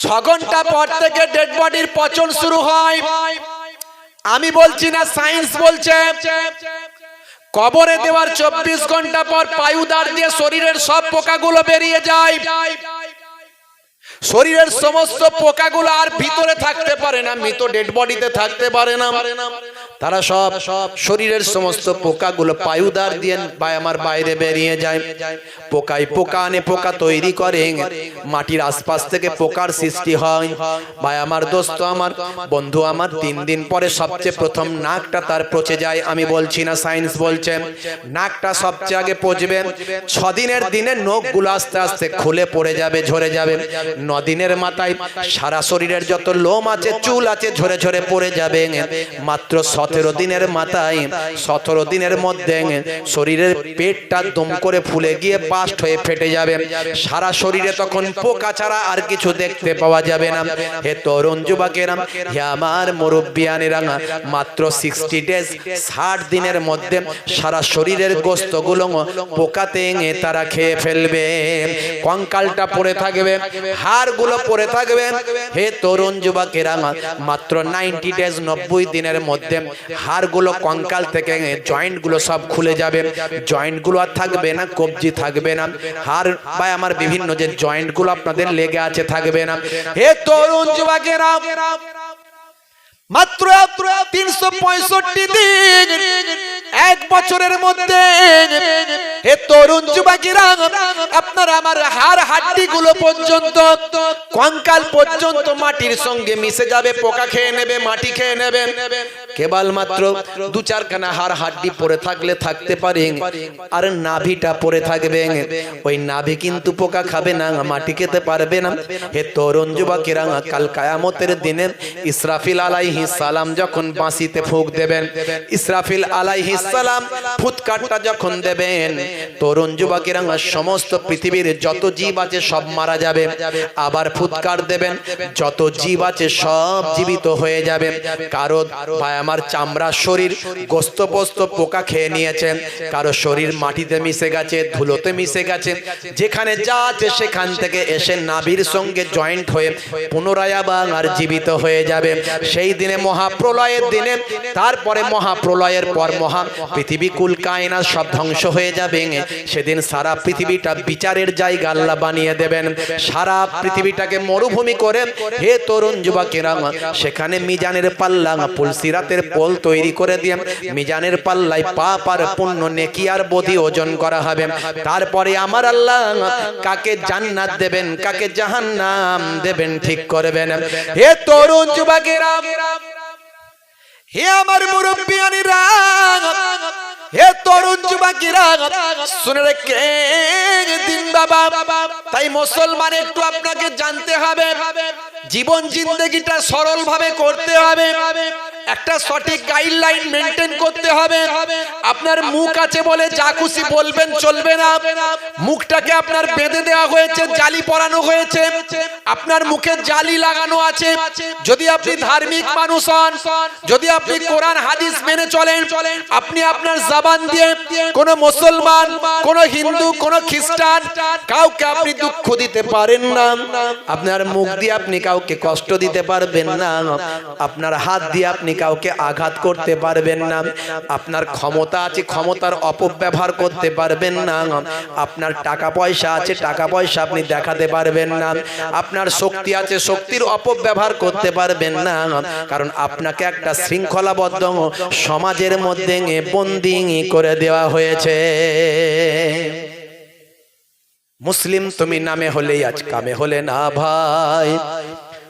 ছ ঘণ্টা পর থেকে ডেড বডির পচন শুরু হয়। আমি বলছি না সায়েন্স বলছে। কবরে দেওয়ার চব্বিশ ঘণ্টা পর পায়ুদার দিয়ে শরীরের সব পোকাগুলো বেরিয়ে যায়। শরীরের সমস্ত পোকাগুলো আর ভিতরে থাকতে পারে না, মৃত ডেড বডিতে থাকতে পারে না। তারা সব শরীরের সমস্ত পোকাগুলো পায়ুদার দিয়ে আমার বাইরে বেরিয়ে যায়। পোকায় পোকা আনে পোকা তৈরি করে, মাটির আশপাশ থেকে পোকার সৃষ্টি হয়। ভাই আমার দোস্ত আমার, বন্ধু আমার, তিন দিন পরে সবচেয়ে প্রথম নাকটা তার পচে যায়। আমি বলছি না, সায়েন্স বলছে, নাকটা সবচেয়ে আগে পচবে। ছদিনের দিনের দিনে নখগুলো আস্তে আস্তে খুলে পড়ে যাবে, ঝরে যাবে। নদিনের মাথায় সারা শরীরের যত লোম আছে, চুল আছে, ঝরে ঝরে পড়ে যাবে। মাত্র সতেরো দিনের মাথায়, সতেরো দিনের মধ্যে শরীরের পেটটা দম করে ফুলে গিয়ে বাস্ট হয়ে ফেটে যাবে। সারা শরীরে তখন পোকা ছাড়া আর কিছু দেখতে পাওয়া যাবে না। হে তরুণ যুবকেরা, হে আমার মুরব্বিয়ানেরা, মাত্র সিক্সটি ডেজ ষাট দিনের মধ্যে সারা শরীরের গোস্তগুলো পোকাতে তারা খেয়ে ফেলবে। কঙ্কালটা পড়ে থাকবে, হাড়গুলো পড়ে থাকবে। হে তরুণ যুবকেরা, মাত্র নাইনটি ডেজ নব্বই দিনের মধ্যে হাড়গুলো কঙ্কাল থেকে জয়েন্টগুলো সব খুলে যাবে। জয়েন্টগুলো আর থাকবে না, কবজি থাকবে না। হাড় বা আমার বিভিন্ন যে জয়েন্টগুলো আপনাদের লেগে আছে, থাকবে না। হে তরুণ যুবকেরা, মাত্র তিনশো পঁয়ষট্টি দিন, এক বছরের মধ্যে হে তরুণ যুবকেরা, আপনার আমার হাড় হাড্ডি গুলো পর্যন্ত, কঙ্কাল পর্যন্ত মাটির সঙ্গে মিশে যাবে, পোকা খেয়ে নেবে, মাটি খেয়ে নেবে। কেবল মাত্র দু চারখানা হাড় হাড্ডি পড়ে থাকলে থাকতে পারে। আর নাভিটা পড়ে থাকবে। ওই নাভি কিন্তু পোকা খাবে না, মাটি খেতে পারবে না। হে তরুণ যুবকেরা, কাল কায়ামতের দিনে ইসরাফিল আলাইহি সালাম যখন বাঁশিতে ফুক দেবেন, ইসরাফিল আলাইহি সালাম ফুৎকারটা যখন দেবেন তরুণ যুবকেরা সমস্ত পৃথিবীর যত জীব আছে সব মারা যাবে। আবার ফুৎকার দেবেন, যত জীব আছে সব জীবিত হয়ে যাবে। কারও ভাই আমার চামড়া শরীর গোস্ত পোস্ত পোকা খেয়ে নিয়েছে, কারও শরীর মাটিতে মিশে গেছে, ধুলোতে মিশে গেছে। যেখানে যা আছে সেখান থেকে এসে নাভির সঙ্গে জয়েন্ট হয়ে পুনরায় আবার জীবিত হয়ে যাবে। সেই দিনে মহাপ্রলয়ের দিনে, তারপরে মহাপ্রলয়ের পর মহা পৃথিবী কুল কায়না সব ধ্বংস হয়ে যাবে। সেদিন সারা পৃথিবীটা বিচারের জায়গা আল্লাহ বানিয়ে দেবেন। সারা পৃথিবীটাকে মরুভূমি করে, হে তরুণ যুবকেরা, সেখানে মিজানের পাল্লা পুলসিরাতের পোল তৈরি করে দিয়ে মিজানের পাল্লায় পাপ আর পুণ্য নেকি আর বধি ওজন করা হবে। তারপরে আমার আল্লাহ কাকে জান্নাত দেবেন, কাকে জাহান্নাম দেবেন ঠিক করবেন। হে তরুণ যুবকেরা হে আমার মুরব্বিয়ানিরা হে তরুণ যুবকেরা শুনে রেখে দিন বাবা। তাই মুসলমান একটু আপনাকে জানতে হবে, জীবন জিন্দগিটা সরল ভাবে করতে হবে। একটা সঠিক গাইডলাইন মেনটেন করতে হবে। আপনার মুখ আছে বলে যা খুশি বলবেন, চলবে না। মুখটাকে আপনার বেঁধে দেওয়া হয়েছে, জালি পরানো হয়েছে। আপনার মুখে জালি লাগানো আছে। যদি আপনি ধার্মিক মানুষ হন, যদি আপনি কোরআন, হাদিস মেনে চলেন, আপনি আপনার জবান দিয়ে কোন মুসলমান, কোন হিন্দু, কোন খ্রিস্টান কাউকে আপনি দুঃখ দিতে পারেন না। আপনার মুখ দিয়ে আপনি কাউকে কষ্ট দিতে পারবেন না। আপনার হাত দিয়ে আপনি কাউকে আঘাত করতে পারবেন না। আপনার ক্ষমতা আছে, ক্ষমতার অপব্যবহার করতে পারবেন না। আপনার টাকা পয়সা আছে, টাকা পয়সা আপনি দেখাতে পারবেন না। আপনার শক্তি আছে, শক্তির অপব্যবহার করতে পারবেন না। কারণ আপনাকে একটা শৃঙ্খলাবদ্ধ সমাজের মধ্যে বন্দি করে দেওয়া হয়েছে। মুসলিম তুমি নামে হলেই আজ কামে হলে না ভাই।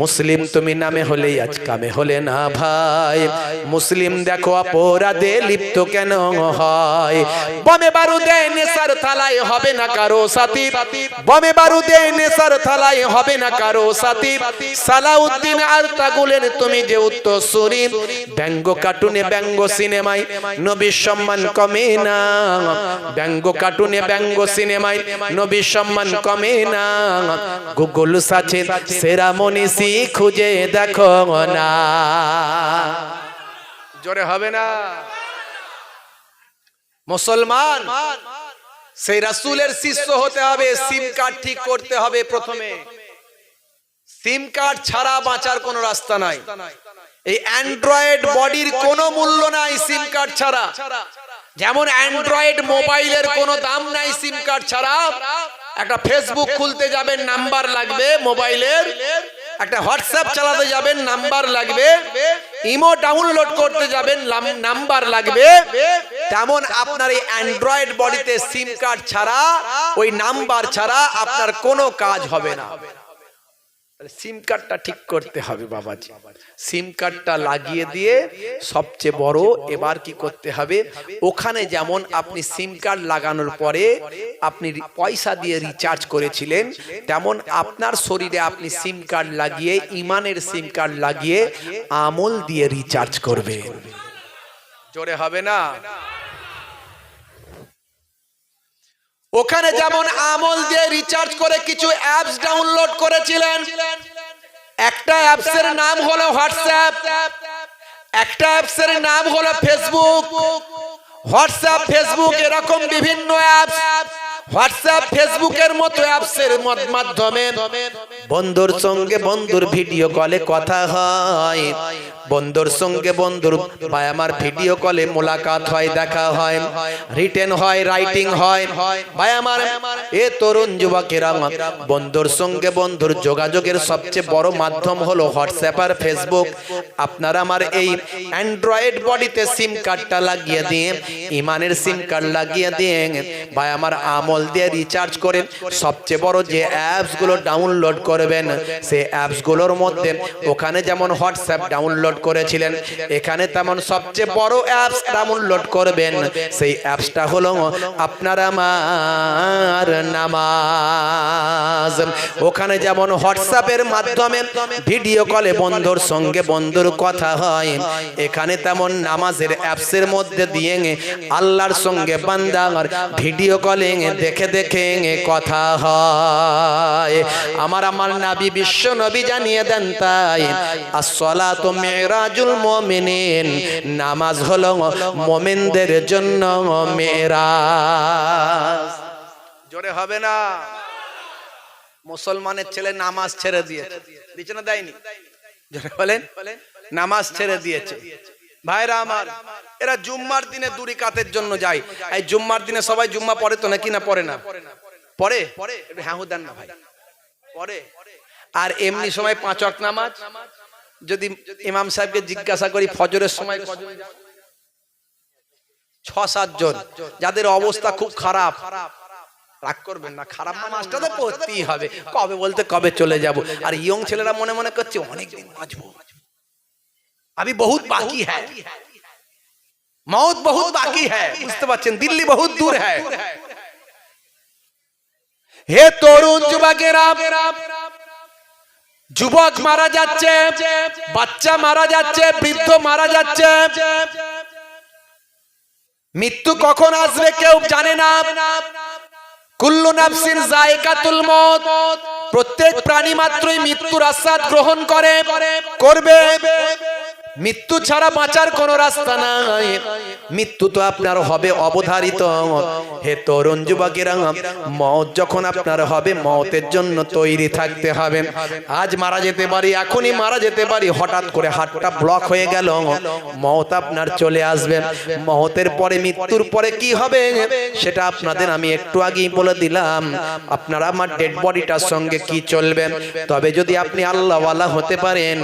মুসলিম তুমি নামে হলে আজ কামে হলে না ভাই। মুসলিম দেখো অপরাধে লিপ্ত কেন হয়? বমে বারুদে নেশার থালায় হবে না কারও সাথী। বমে বারুদে নেশার থালায় হবে না কারও সাথী। সালাউদ্দিন আর তাগুলের তুমি যে উত্তর সুরি ব্যঙ্গ কার্টুনে ব্যঙ্গ সিনেমায় নবীর সম্মান কমে না। ব্যঙ্গ কার্টুনে ব্যঙ্গ সিনেমায় নবীর সম্মান কমে না। গুগল সাচে সেরা মনীষী খুঁজে দেখো না। জোরে হবে না। মুসলমান, সেই রাসূলের শিষ্য হতে হবে, সিম কার্ড ঠিক করতে হবে প্রথমে। সিম কার্ড ছাড়া বাঁচার কোনো রাস্তা নাই। এই অ্যান্ড্রয়েড বডির কোনো মূল্য নাই সিম কার্ড ছাড়া। যেমন অ্যান্ড্রয়েড মোবাইলের কোনো দাম নাই সিম কার্ড ছাড়া, একটা ফেসবুক খুলতে যাবেন, নাম্বার লাগবে মোবাইলের। একটা হোয়াটসঅ্যাপ চালাতে যাবেন, নাম্বার লাগবে। ইমো ডাউনলোড করতে যাবেন নাম্বার লাগবে। তেমন আপনার এই অ্যান্ড্রয়েড বডিতে সিম কার্ড ছাড়া, ওই নাম্বার ছাড়া আপনার কোনো কাজ হবে না। সিম কার্ডটা ঠিক করতে হবে বাবাজি। সিম কার্ডটা লাগিয়ে দিয়ে সবচেয়ে বড় এবার কি করতে হবে? ওখানে যেমন আপনি সিম কার্ড লাগানোর পরে আপনি পয়সা দিয়ে রিচার্জ করেছিলেন, তেমন আপনার শরীরে আপনি সিম কার্ড লাগিয়ে, ইমানের সিম কার্ড লাগিয়ে আমল দিয়ে রিচার্জ করবেন। জোরে হবে না? ওখানে যেমন আমল দিয়ে রিচার্জ করে কিছু অ্যাপস ডাউনলোড করেছিলেন, একটা অ্যাপসের নাম হলো হোয়াটসঅ্যাপ একটা অ্যাপসের নাম হলো ফেসবুক হোয়াটসঅ্যাপ ফেসবুক এরকম বিভিন্ন অ্যাপস হোয়াটসঅ্যাপ ফেসবুকের মতো অ্যাপসের মাধ্যমে বন্ধুর সঙ্গে বন্ধুর ভিডিও কলে কথা হয়। বন্ধুর সঙ্গে বন্ধুর ভাই আমার ভিডিও কলে মোলাকাত হয়, দেখা হয়, রিটেন হয়, রাইটিং হয়। ভাই আমার এ তরুণ যুবকেরা বন্ধুর সঙ্গে বন্ধুর যোগাযোগের সবচেয়ে বড় মাধ্যম হলো হোয়াটসঅ্যাপ আর ফেসবুক। আপনারা আমার এই অ্যান্ড্রয়েড বডিতে সিম কার্ডটা লাগিয়ে দিয়ে, ইমানের সিম কার্ড লাগিয়ে দিয়ে ভাই আমার আমল দিয়ে রিচার্জ করে সবচেয়ে বড় যে অ্যাপসগুলো ডাউনলোড করবেন সেই অ্যাপসগুলোর মধ্যে ওখানে যেমন হোয়াটসঅ্যাপ ডাউনলোড করেছিলেন। এখানে তেমন সবচেয়ে বড় অ্যাপস ডাউনলোড করবেন। সেই অ্যাপসটা হলো আপনার আমার নামাজ। ওখানে যেমন হোয়াটসঅ্যাপের মাধ্যমে ভিডিও কলে বন্ধুর সঙ্গে বন্ধুর কথা হয়। এখানে তেমন নামাজের অ্যাপসের মধ্যে দিয়ে আল্লাহর সঙ্গে বান্দার ভিডিও কলে দেখে দেখে কথা হয়। আমার আমার নাবি বিশ্ব নবী জানিয়ে দেন তাই, আসসালাত মেরাজুল মুমিনিন নামাজ হলো মুমিনদের জন্য মেরাজ জোরে হবে না মুসলমানের ছেলে নামাজ ছেড়ে দিয়েছে দিচ্ছে না দেয়নি জোরে বলেন নামাজ ছেড়ে দিয়েছে ভাইরা আমার এরা জুম্মার দিনে দুরি কাতের জন্য যায় এই জুম্মার দিনে সবাই জুম্মা পড়ে তো নাকি না পড়ে না একটু হ্যাঁ দেন না ভাই পড়ে আর এমনি সময় পাঁচ ওয়াক্ত নামাজ যদি ইমাম সাহেবকে জিজ্ঞাসা করি, ফজরের সময় ছ সাতজন যাদের অবস্থা খুব খারাপ। রাগ করবেন না, খারাপ মাসটা তো পড়তেই হবে। কবে বলতে কবে চলে যাব। আর ইয়ং ছেলেরা মনে মনে করছে, অনেকদিন বাঁচবো। আমি বহুত বাকি হ্যাঁ। মৌত বহুত বাকি হ্যাঁ বুঝতে পারছেন? দিল্লি বহুত দূর হ্যাঁ। হে তরুণ যুবকেরা যুবক মারা যাচ্ছে, বাচ্চা মারা যাচ্ছে, বৃদ্ধ মারা যাচ্ছে। মৃত্যু কখন আসবে কেউ জানে না। কুল্লু নাফসিন জায়কাতুল মত প্রত্যেক প্রাণী মাত্রই মৃত্যুর আস্বাদ গ্রহণ করে, করবে। মৃত্যু ছাড়া বাঁচার কোনো রাস্তা নাই। মৃত্যু তো আপনার হবে অবধারিত। হে তরুণ যুবকেরা, মত যখন আপনার হবে, মতের জন্য তৈরি থাকতে হবে। আজ মারা যেতে পারি, এখনই মারা যেতে পারি। হঠাৎ করে হাতটা ব্লক হয়ে গেল। মত আপনার চলে আসবে। মতের পরে মৃত্যুর পরে কি হবে? সেটা আপনাদের আমি একটু আগেই বলে দিলাম। আপনারা আমার ডেড বডিটার সঙ্গে কি চলবেন তবে যদি আপনি আল্লাহওয়ালা হতে পারেন,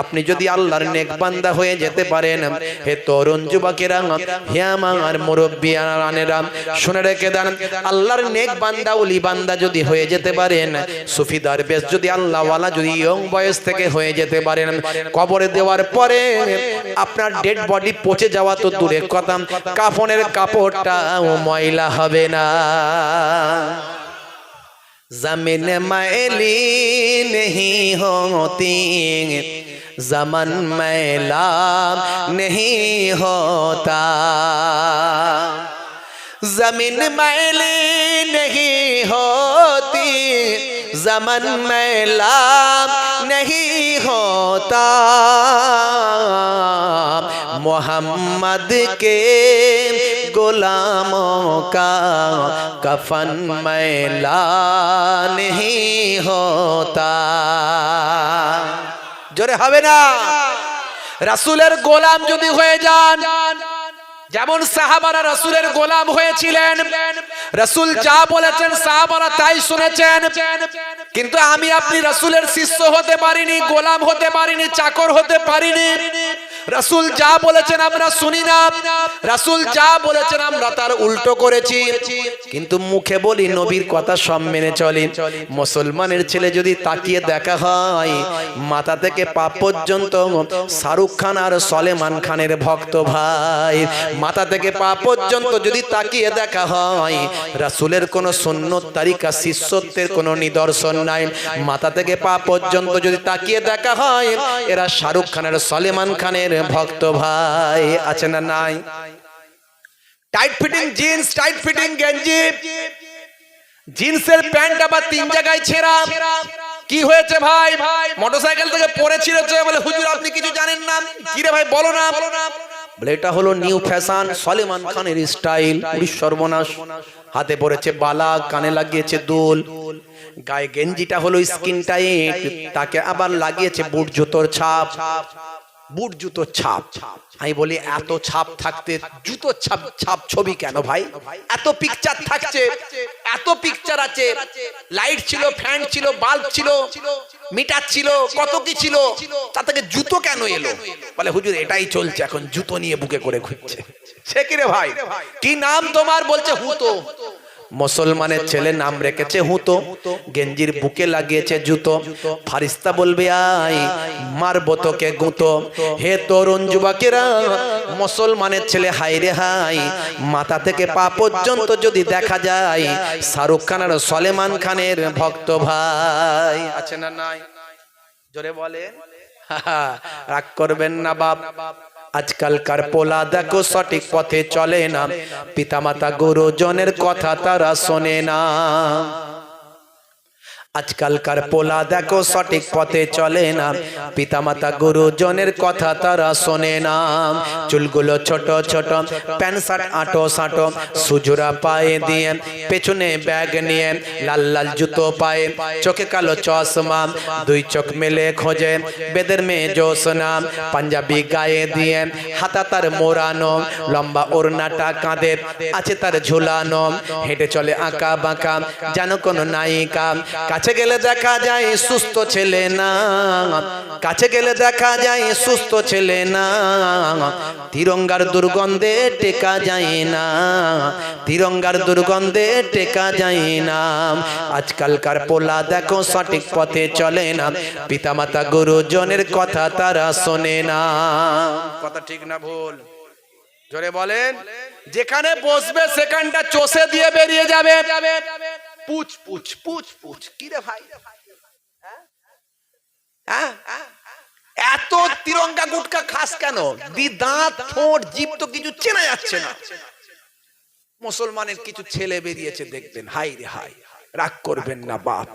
আপনি যদি আল্লাহর নেকবান বান্দা হয়ে যেতে পারেন হে তরুণ যুবকেরা হে আমার মুরব্বিয়ানেরা শুনে রেখে দেন আল্লাহর নেক বান্দা ওলি বান্দা যদি হয়ে যেতে পারেন সুফি দরবেশ যদি আল্লাহওয়ালা যদি ইয়ং বয়স থেকে হয়ে যেতে পারেন কবরে দেওয়ার পরে আপনার ডেড বডি পচে যাওয়া তো দূরে কথা কাফনের কাপড়টাও ময়লা হবে না जमीन मैली नहीं होती जमन मैला नहीं होता जमीन मैली नहीं होती जमन मैला नहीं होता मोहम्मद के गुलामों का कफन मैला नहीं होता জোরে হবে না। রাসুলের গোলাম যদি হয়ে যান, যেমন সাহাবারা রাসুলের গোলাম হয়েছিলেন, রাসুল যা বলেছেন সাহাবারা তাই শুনেছেন। কিন্তু আমি আপনি রাসুলের শিষ্য হতে পারিনি, গোলাম হতে পারিনি, চাকর হতে পারিনি। রাসূল যা বলেছেন আমরা শুনি না রাসূল যা বলেছেন আমরা তার উল্টো করেছি। কিন্তু মুখে বলি নবীর কথা সব মেনে চলি। মুসলমানের ছেলে যদি তাকিয়ে দেখা হয়, মাথা থেকে পা পর্যন্ত শাহরুখ খান আর সলেমান খানের ভক্ত ভাই, মাথা থেকে পা পর্যন্ত যদি তাকিয়ে দেখা হয়, রাসূলের কোনো সুন্নত তারিকা, শিষ্যত্বের কোনো নিদর্শন নাই। মাথা থেকে পা পর্যন্ত যদি তাকিয়ে দেখা হয়, এরা শাহরুখ খানের সলেমান খানের ভক্ত ভাই আছে না নাই? Tight fitting jeans tight fitting গেঞ্জি। জিন্সের প্যান্ট আবার তিন জায়গায় ছেঁড়া। কি হয়েছে ভাই? মোটরসাইকেল থেকে পড়ে ছিঁড়েছে বলে, হুজুর, আপনি কিছু জানেন না? কি রে ভাই, বলো না। এটা হলো নিউ ফ্যাশন সলেমান খানের স্টাইল পুরী সর্বনাশ। হাতে পড়েছে বালা, কানে লাগিয়েছে দোল। গায়ে গেঞ্জিটা হলো স্কিন টাইট তাকে আবার লাগিয়েছে বুট জুতোর ছাপ। বুট জুতোর ছাপ। আমি বলি, এত ছাপ থাকতে জুতোর ছাপ ছাপ ছবি কেন ভাই? এত পিকচার থাকছে, এত পিকচার আছে। লাইট ছিল ফ্যান ছিল বাল্ব ছিল মিটার ছিল, কত কি ছিল তা থেকে জুতো কেন এলো? বলে, হুজুর, এটাই চলছে এখন, জুতো নিয়ে বুকে করে ঘুরছে। সে কি রে ভাই? কি নাম তোমার? বলছে, হুতো। মুসলমানের ছেলে নাম রেখেছে হুতো, গেঞ্জির বুকে লাগিয়েছে জুতো। ফারিস্তা বলবে আই মারবো তোকে গুঁতো। হে তরুণ যুবকেরা, মুসলমানের ছেলে হাই রে হাই মাথা থেকে পা পর্যন্ত যদি দেখা যায়, শাহরুখ খান আর সলেমান খানের ভক্ত ভাই। আছে না নাই? জোরে বলে রাগ করবেন না বাপ। আজকালকার পোলা দেখো সঠিক পথে চলে না। পিতামাতা গুরুজনের কথা তারা শোনে না। আজকালকার পোলা দেখো সঠিক পথে চলে না। পিতামাতা গুরুজনের কথা তারা শোনে না। চুলগুলো ছোট ছোট, প্যান্ট শার্ট আটো, সাটো, সুজুরা পায়ে দিয়ে পেছনে ব্যাগ নিয়ে লাল লাল জুতো পায়ে, চোখে কালো চশমা, দুই চোখ মেলে খোঁজে বেদের মেয়ে জোসনা পাঞ্জাবি গায়ে দিয়ে হাতা তার মোড়ানো, লম্বা ওড়নাটা কাঁধে আছে তার ঝুলানো, হেঁটে চলে আঁকা বাঁকা যেন কোনো নায়িকা কাছে গেলে দেখা যায় সুস্থ ছেলে না। কাছে গেলে দেখা যায় সুস্থ ছেলে না। তিরঙ্গার দুর্গন্ধে টেকা যায় না। তিরঙ্গার দুর্গন্ধে টেকা যায় না। আজকালকার পোলা দেখো সঠিক পথে চলে না। পিতামাতা গুরুজনের কথা তারা শোনে না। কথা ঠিক না ভুল? জোরে বলেন। যেখানে বসবে সেখানটা চষে দিয়ে বেরিয়ে যাবে। পুচ পুচ পুচ পুচ কি রে ভাই? এত তিরঙ্গা গুটকা খাস কেন দি দাঁত ঠোঁট জিভ তো কিছু চেনা যাচ্ছে না মুসলমানের কিছু ছেলে বেরিয়েছে দেখবেন হাই রে হাই রাগ করবেন না বাপ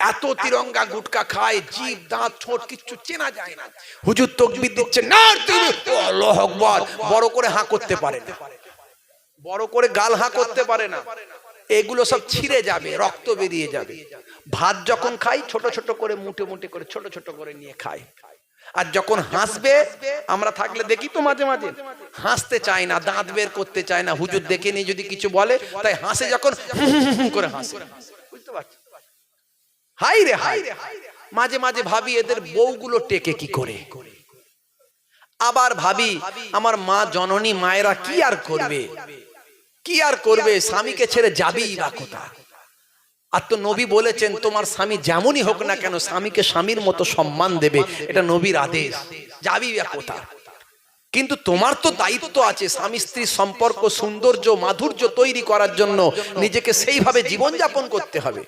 এত তিরঙ্গা গুটকা খায় জিভ দাঁত ঠোঁট কিচ্ছু চেনা যায় না হুজুর তকবির দিচ্ছে না তুমি আল্লাহ আকবার বড় করে হাঁ করতে পারে না বড় করে গাল হাঁ করতে পারে না এগুলো সব ছিঁড়ে যাবে, রক্ত বেরিয়ে যাবে। ভাত যখন খাই, ছোট ছোট করে, মুটে মুটে করে, ছোট ছোট করে নিয়ে খাই। আর যখন হাসবে, আমরা থাকলে দেখি তো মাঝে মাঝে, হাসতে চায় না, দাঁত বের করতে চায় না। হুজুর দেখে নিয়ে যদি কিছু বলে, তাই হাসে যখন করে হাসে। বুঝতে হাই রে হাই রে মাঝে মাঝে ভাবি এদের বউগুলো টেকে কি করে? আবার ভাবি, আমার মা জননী মায়েরা কি আর করবে? কি আর করবে? স্বামীকে ছেড়ে যাবেই বা কোথা আর তো নবী বলেছেন, তোমার স্বামী যেমনই হোক না কেন, স্বামীকে স্বামীর মতো সম্মান দেবে। এটা নবীর আদেশ। যাবি বা কোথা কিন্তু তোমার তো দায়িত্ব আছে স্বামী স্ত্রীর সম্পর্ক, সৌন্দর্য, মাধুর্য তৈরি করার জন্য। নিজেকে সেইভাবে জীবনযাপন করতে হবে।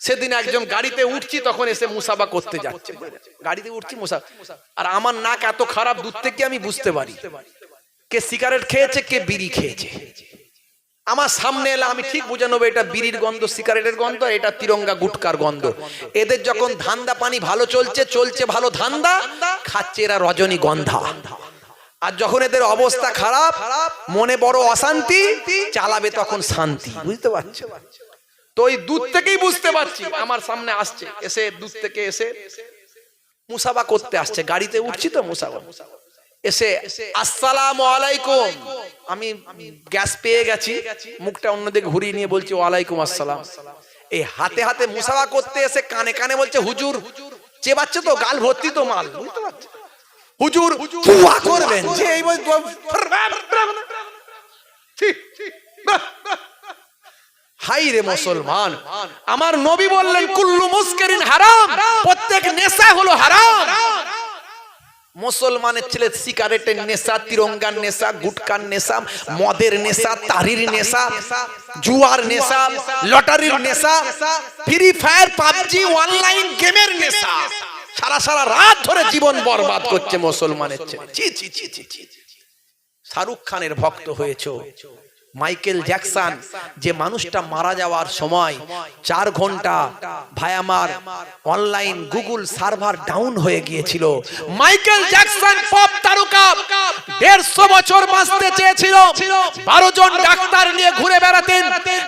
সেদিন একজন গাড়িতে উঠছি, তখন এসে মুসাফা করতে যাচ্ছে। গাড়িতে উঠছি মুসা আর আমার নাক এত খারাপ, দূর থেকে আমি বুঝতে পারি। কে সিগারেট খেয়েছে, কে বিড়ি খেয়েছে। আমার সামনে এলে আমি ঠিক বুঝে নেব, এটা বিড়ির গন্ধ, সিগারেটের গন্ধ, এটা তিরঙ্গা গুটকার গন্ধ। এদের যখন ধান্দা পানি ভালো চলছে চলছে ভালো ধান্দা, খাচ্ছে এরা রজনী গন্ধা। আর যখন এদের অবস্থা খারাপ, মনে বড় অশান্তি, চালাবে তখন শান্তি। বুঝতে পারছ? তো ওই দূর থেকেই বুঝতে পারছি, আমার সামনে আসছে, এসে দূর থেকে এসে মুসাবা করতে আসছে, গাড়িতে উঠছি তো মুসাবা মুসাবা এসে, আসসালাম আলাইকুম। আমি গ্যাস পেয়ে গেছি, মুখটা অন্যদিকে ঘুরিয়ে নিয়ে বলছি, ওয়ালাইকুম আসসালাম। এই হাতে হাতে মুসাবা করতে এসে কানে কানে বলছে, হুজুর, চেবাচ্ছে তো, গাল ভর্তি তো মাল। হুজুর দুয়া করবেন। যে এই হাই রে মুসলমান, আমার নবী বললেন, কুল্লু মুস্কেরিন হারাম। প্রত্যেক নেশা হলো হারাম। মুসলমানের ছেলে সিগারেটের নেশা, তিরঙ্গার নেশা, গুটকার নেশা, মদের নেশা, তারির নেশা, জুয়ার নেশা, লটারির নেশা, ফ্রি ফায়ার, পাবজি, অনলাইন গেমের নেশা। সারা সারা রাত ধরে জীবন বরবাদ করছে মুসলমানের ছেলে। জি জি জি জি শাহরুখ খানের ভক্ত হয়েছে। মাইকেল জ্যাকসন যে মানুষটা মারা যাওয়ার সময় চার ঘণ্টা ভাই আমার অনলাইন গুগল সার্ভার ডাউন হয়ে গিয়েছিল। মাইকেল জ্যাকসন পপ তারকা। দেড়শো বছর বাঁচতে চেয়েছিল। বারো জন ডাক্তার নিয়ে ঘুরে বেড়াতেন।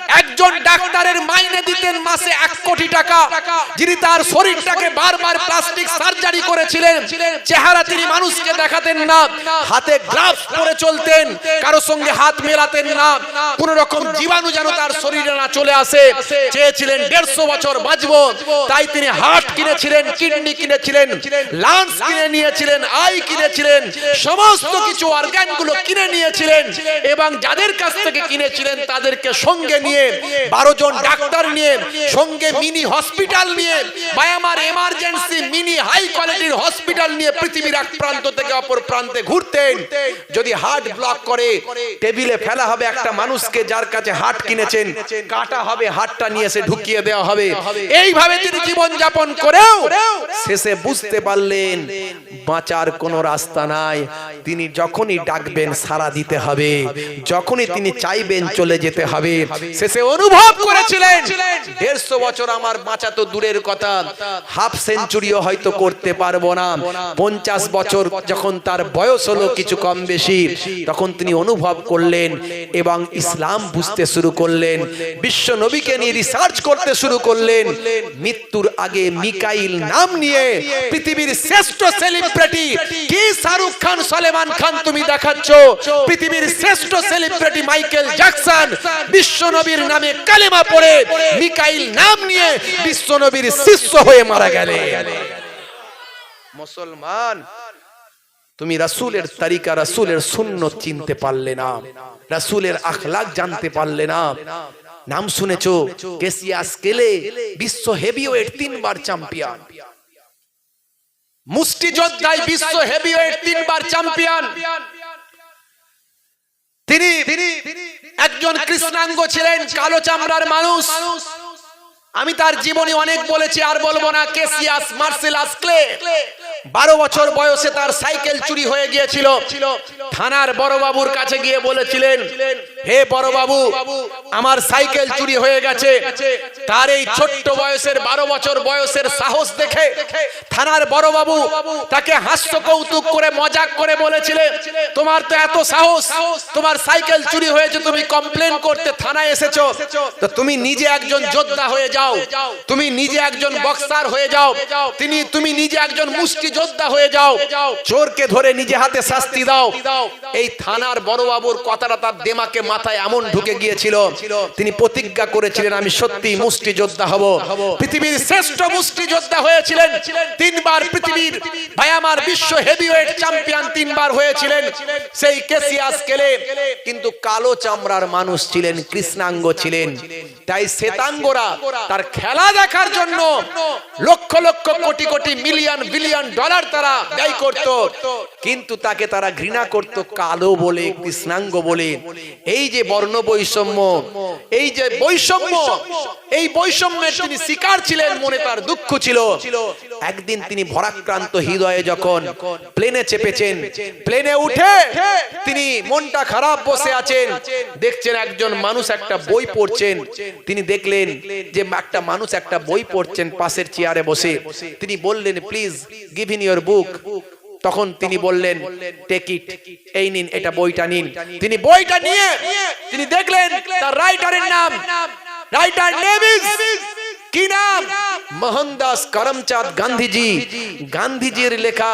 একজন ডাক্তারের মাইনে দিতেন মাসে এক কোটি টাকা। যিনি তার শরীরটাকে বারবার প্লাস্টিক সার্জারি করেছিলেন। চেহারা তিনি মানুষকে দেখাতেন না। হাতে গ্লাভস পরে চলতেন। কারও সঙ্গে হাত মেলাতেন না। কোন রকম জীবাণু যেন তার শরীরে না চলে আসে চেয়েছিলেন দেড়শো বছর বাঁচবো তাই তিনি হার্ট কিনেছিলেন কিডনি কিনেছিলেন লাংস কিনে নিয়েছিলেন আই কিনেছিলেন সমস্ত কিছু অর্গানগুলো কিনে নিয়েছিলেন এবং যাদের কাছ থেকে কিনেছিলেন তাদেরকে সঙ্গে নিয়ে বারো জন ডাক্তার নিয়ে সঙ্গে মিনি হসপিটাল নিয়ে বা আমার এমার্জেন্সি মিনি হাই কোয়ালিটির হসপিটাল নিয়ে পৃথিবীর এক প্রান্ত থেকে অপর প্রান্তে ঘুরতেন যদি হার্ট ব্লক করে টেবিলে ফেলা হবে একটা মানুষকে যার কাছে হাট কিনেছেন কাটা হবে হাটটা নিয়ে এসে ঢুকিয়ে দেওয়া হবে। এইভাবে তিনি জীবন যাপন করেও শেষে বুঝতে পারলেন বাঁচার কোনো রাস্তা নাই। তিনি যখনই ডাকবেন সারা দিতে হবে। যখনই তিনি চাইবেন চলে যেতে হবে। শেষে অনুভব করেছিলেন। দেড়শো বছর আমার বাঁচা তো দূরের কথা। হাফ সেঞ্চুরিও হয়তো করতে পারব না। পঞ্চাশ বছর যখন তার বয়স হলো কিছু কম বেশি তখন তিনি অনুভব করলেন এবং ইসলাম বুঝতে শুরু করলেন, বিশ্ব নবীকে নিয়ে রিসার্চ করতে শুরু করলেন। মৃত্যুর আগে মিকাইল নাম নিয়ে পৃথিবীর শ্রেষ্ঠ সেলিব্রিটি কি শাহরুখ খান, সলেমান খান তুমি দেখাচ্ছ? পৃথিবীর শ্রেষ্ঠ সেলিব্রিটি মাইকেল জ্যাকসন, বিশ্ব নবীর নামে কালেমা পড়ে মিকাইল নাম নিয়ে বিশ্ব নবীর শিষ্য হয়ে মারা গেলে মুসলমান, তুমি রাসূলের তরিকা, রাসূলের সুন্নত চিনতে পারলে না। রাসূলের আখলাক জানতে পারলে না। নাম শুনেছো? কেসিয়া স্কেলে বিশ্ব হেভিওয়েট তিনবার চ্যাম্পিয়ন। মুষ্টিযোদ্ধায় বিশ্ব হেভিওয়েট তিনবার চ্যাম্পিয়ন। তিনি একজন কৃষ্ণাঙ্গ ছিলেন, কালো চামড়ার মানুষ। আমি তার জীবনী অনেক বলেছি, আর বলব না, কেসিয়াস মার্সেলাস ক্লে। বারো বছর বয়সে তার সাইকেল চুরি হয়ে গিয়েছিল। থানার বড়বাবুর কাছে গিয়ে বলেছিলেন হে বড়বাবু, আমার সাইকেল চুরি হয়ে গেছে। তার এই ছোট্ট বয়সের বারো বছর বয়সের সাহস দেখে থানার বড়বাবু তাকে হাস্য কৌতুক করে, মজাক করে বলেছিলেন, তোমার তো এত সাহস, তোমার সাইকেল চুরি হয়েছে, তুমি কমপ্লেন করতে থানায় এসেছ। তো তুমি নিজে একজন যোদ্ধা হয়ে যাও, তুমি নিজে একজন বক্সার হয়ে যাও, তিনি, তুমি নিজে একজন মুষ্টি যোদ্ধা হয়ে যাও, চোরকে ধরে নিজে হাতে শাস্তি দাও। এই থানার বড়বাবুর কথাটা তার দেমাকে মাথায় এমন ঢুকে গিয়েছিল তিনি প্রতিজ্ঞা করেছিলেন আমি সত্যি মুষ্টি যোদ্ধা হব। পৃথিবীর শ্রেষ্ঠ মুষ্টি যোদ্ধা হয়েছিলেন। তিনবার পৃথিবীর ভাই আমার বিশ্ব হেভিওয়েট চ্যাম্পিয়ন তিনবার হয়েছিলেন। সেই কেসিয়াস কেলে কিন্তু কালো চামড়ার মানুষ ছিলেন কৃষ্ণাঙ্গ ছিলেন। তাই শ্বেতাঙ্গরা তার খেলা দেখার জন্য lakh lakh crore crore million billion dollar তারা ব্যয় করত। কিন্তু তাকে তারা ঘৃণা করত কালো বলে কৃষ্ণাঙ্গ বলে। এই যে বর্ণ বৈষম্য এই যে বৈষম্য, এই বৈষম্যের তিনি শিকার ছিলেন মনে তার দুঃখ ছিল। একদিন তিনি ভরাক্রান্ত হৃদয়ে যখন প্লেনে চেপেছেন, প্লেনে উঠে তিনি মনটা খারাপ বসে আছেন। দেখছেন একজন মানুষ একটা বই পড়ছেন। তিনি দেখলেন যে একটা মানুষ একটা বই পড়ছেন পাশের চেয়ারে বসে। তিনি বললেন please give in your book তখন তিনি বললেন টেকিট এই নিন এটা বইটা নিন। তিনি বইটা নিয়ে তিনি দেখলেন তার রাইটারের নাম রাইটার নেম ইজ কি নাম? মোহনদাস করমচাঁদ গান্ধীজি। গান্ধীজির লেখা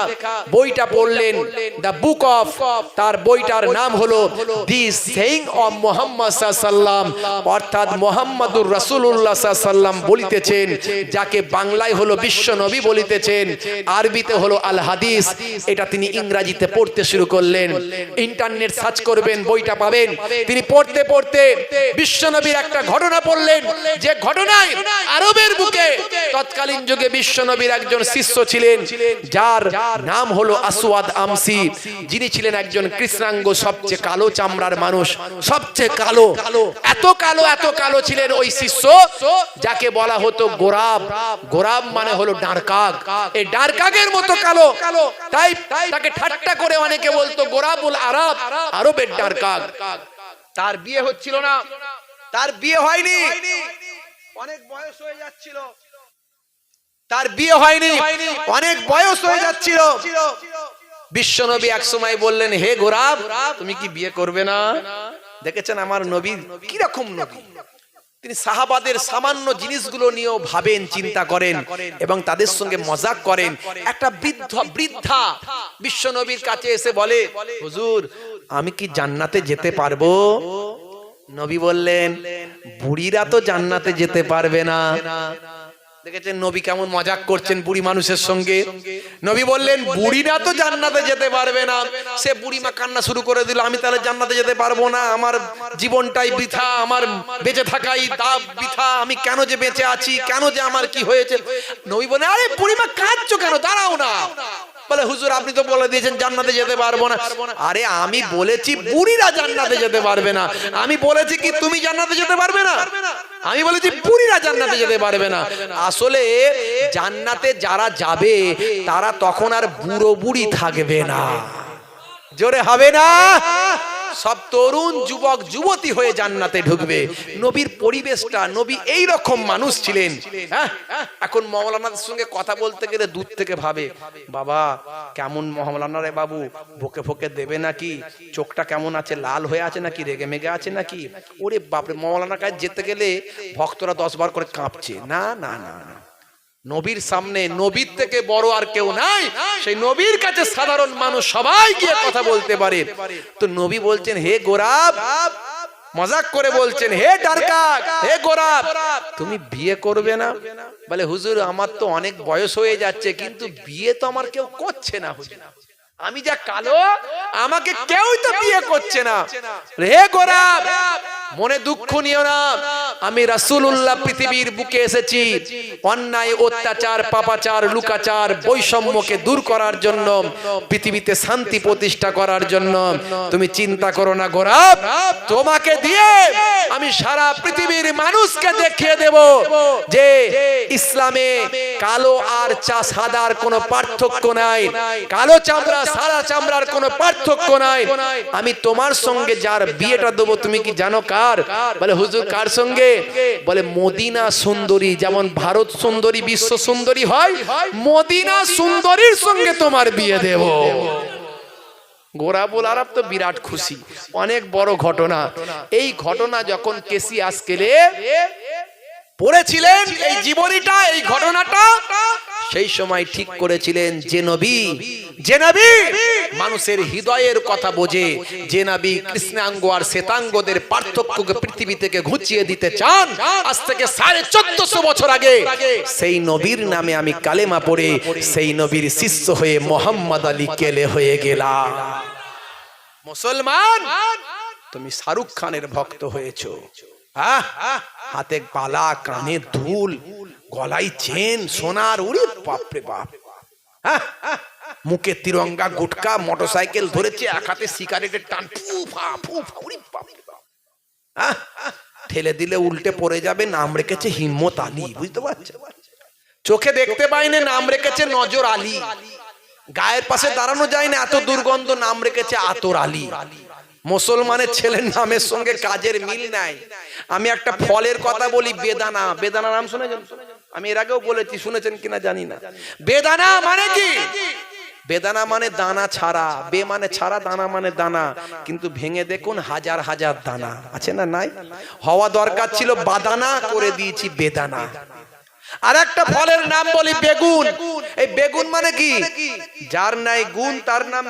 বইটা পড়লেন দ্য বুক অফ, তার বইটার নাম হলো দি সেইং অফ মোহাম্মদ সাল্লাম অর্থাৎ মোহাম্মদুর রাসূলুল্লাহ সাল্লাম বলিতেছেন, যাকে বাংলায় হলো বিশ্ব নবী বলিতেছেন, আরবিতে হলো আল হাদিস। এটা তিনি ইংরেজিতে পড়তে শুরু করলেন। ইন্টারনেট সার্চ করবেন, বইটা পাবেন। তিনি পড়তে পড়তে বিশ্বনবীর একটা ঘটনা পড়লেন। যে ঘটনায় আরবের বুকে তৎকালীন যুগে বিশ্বনবীর একজন শিষ্য ছিলেন যার নাম হলো আসওয়াদ আমসি। যিনি ছিলেন একজন কৃষ্ণাঙ্গ সবচেয়ে কালো চামড়ার মানুষ সবচেয়ে কালো। এত কালো এত কালো ছিলেন ওই শিষ্য যাকে বলা হতো গোরাব। গোরাব। মানে হলো ডারকাক এই ডারকাকের মতো কালো। তাই তাকে ঠাট্টা করে অনেকে বলতো গোরাবুল আরব আরবের ডারকাগ। তার বিয়ে হচ্ছিল না। তার বিয়ে হয়নি। অনেক বয়স হয়ে যাচ্ছিল। তার বিয়ে হয়নি। অনেক বয়স হয়ে যাচ্ছিল। বিশ্বনবী এক সময় বললেন হে গোরাব তুমি কি বিয়ে করবে না? দেখেছেন আমার নবী কি রকম নবী? তিনি সাহাবাদের সামান্য জিনিসগুলো নিয়েও ভাবেন চিন্তা করেন এবং তাদের সঙ্গে মজাক করেন। একটা বৃদ্ধ বৃদ্ধা বিশ্বনবীর কাছে এসে বলে হুজুর আমি কি জান্নাতে যেতে পারব? নবী বললেন, বুড়িরা তো জান্নাতে যেতে পারবে না। দেখেছেন নবী কেমন মজাক করছেন বুড়ি মানুষের সঙ্গে। নবী বললেন, বুড়িরা তো জান্নাতে যেতে পারবে না। সে বুড়ি মা কান্না শুরু করে দিল, আমি তাহলে জান্নাতে যেতে পারব না। আমার জীবনটাই বৃথা, আমার বেঁচে থাকাই দাব বৃথা, আমি কেন যে বেঁচে আছি, কেন যে আমার কি হয়েছে? নবী বলে আরে বুড়ি মা কাঁদছো কেন? দাঁড়াও না। বলে, হুজুর, আপনি তো বলে দিয়েছেন, জান্নাতে যেতে পারব না। আরে, আমি বলেছি, বুড়িরা জান্নাতে যেতে পারবে না। আমি বলেছি কি, তুমি জান্নাতে যেতে পারবে না? আমি বলেছি পুরীরা জান্নাতে যেতে পারবে না। আসলে জান্নাতে যারা যাবে, তারা তখন আর বুড়ো বুড়ি থাকবে না। জোরে হবে না? সব তরুণ যুবক, যুবতী হয়ে জান্নাতে ঢুকবে। নবীর পরিবেশটা, নবী এই রকম মানুষ ছিলেন। হ্যাঁ এখন মৌলানাদের সঙ্গে কথা বলতে গেলে দূর থেকে ভাবে, বাবা, কেমন মৌলানা রে বাবু? ভোকে ফোকে দেবে নাকি? চোখটা কেমন আছে? লাল হয়ে আছে নাকি? রেগে মেগে আছে নাকি? ওরে বাপরে মৌলানার কাছে যেতে গেলে ভক্তরা দশ বার করে কাঁপছে। না না না না। নবীর সামনে নবীর থেকে বড় আর কেউ নাই। সেই নবীর কাছে সাধারণ মানুষ সবাই গিয়ে কথা বলতে পারে। তো নবী বলছেন, হে গোরাব, মজাক করে বলছেন, হে ডারকাক হে গোরাব, তুমি বিয়ে করবে না? বলে, হুজুর, আমার তো অনেক বয়স হয়ে যাচ্ছে, কিন্তু বিয়ে তো আমার কেউ করছে না, হুজুর। আমি যা কালো আমাকে কেউই তো বিয়ে করছে না। হে গোরাব মনে দুঃখ নিও না। আমি রাসূলুল্লাহ পৃথিবীর বুকে এসেছি। অন্যায় অত্যাচার পাপাচার লুকাচার বৈষম্যকে দূর করার জন্য পৃথিবীতে শান্তি প্রতিষ্ঠা করার জন্য। তুমি চিন্তা করো না গোরাব তোমাকে দিয়ে আমি সারা পৃথিবীর মানুষকে দেখিয়ে দেব যে ইসলামে কালো আর চা সাদার কোনো পার্থক্য নাই। কালো চামড়া সাদা চামড়ার কোনো পার্থক্য নাই। আমি তোমার সঙ্গে যার বিয়েটা দেবো, তুমি কি জানো কার? বলে, হুজুর, কার সঙ্গে? বলে, মদিনা সুন্দরী, যেমন ভারত সুন্দরী, বিশ্ব সুন্দরী হয়, মদিনা সুন্দরীর সঙ্গে তোমার বিয়ে দেব। গোরাবুল আরব তো বিরাট খুশি। অনেক বড় ঘটনা। এই ঘটনা যখন কেসি আসকেলে পড়েছিলেন, এই জীবনীটা, এই ঘটনাটা সেই সময় ঠিক করেছিলেন যে নবী। যে নবী। মানুষের হৃদয়ের কথা বোঝে। যে নবী কৃষ্ণাঙ্গ আর শ্বেতাঙ্গদের পার্থক্যকে পৃথিবী থেকে ঘুচিয়ে দিতে চান। আজ থেকে সাড়ে চোদ্দশো বছর আগে সেই নবীর নামে আমি কালেমা পড়ে সেই নবীর শিষ্য হয়ে মোহাম্মদ আলী কেলে হয়ে গেলাম। মুসলমান তুমি শাহরুখ খানের ভক্ত হয়েছো। আহ, হাতে বালা কানে দুল গলায় চেন সোনার উড়ি বাপরে বাপ। আহ, মুখে তিরঙ্গা গুটকা মোটর সাইকেল ধরেছে এক হাতে সিগারেটের টান ফুফা ফুফা উড়ি বাপরে বাপ। ঠেলে দিলে উল্টে পড়ে যাবে নাম রেখেছে হিম্মত আলী বুঝতে পারছ চোখে দেখতে পাইনি নাম রেখেছে নজর আলী। গায়ের পাশে দাঁড়ানো যায় না এত দুর্গন্ধ নাম রেখেছে আতর আলী। মুসলমানের ছেলের নামের সঙ্গে কাজের মিল নাই। আমি একটা ফলের কথা বলি বেদানা বেদানা নাম শুনেছেন? আমি এর আগেও বলেছি, শুনেছেন কিনা জানি না। বেদানা মানে কি? বেদানা মানে দানা ছাড়া, বে মানে ছাড়া, দানা মানে দানা। কিন্তু ভেঙে দেখুন হাজার হাজার দানা। আছে না নাই? হওয়া দরকার ছিল বাদানা, করে দিয়েছি বেদানা। আর একটা ফলের নাম বলি বেগুন। এই বেগুন মানে কি? যার নাই গুণ, তার নাম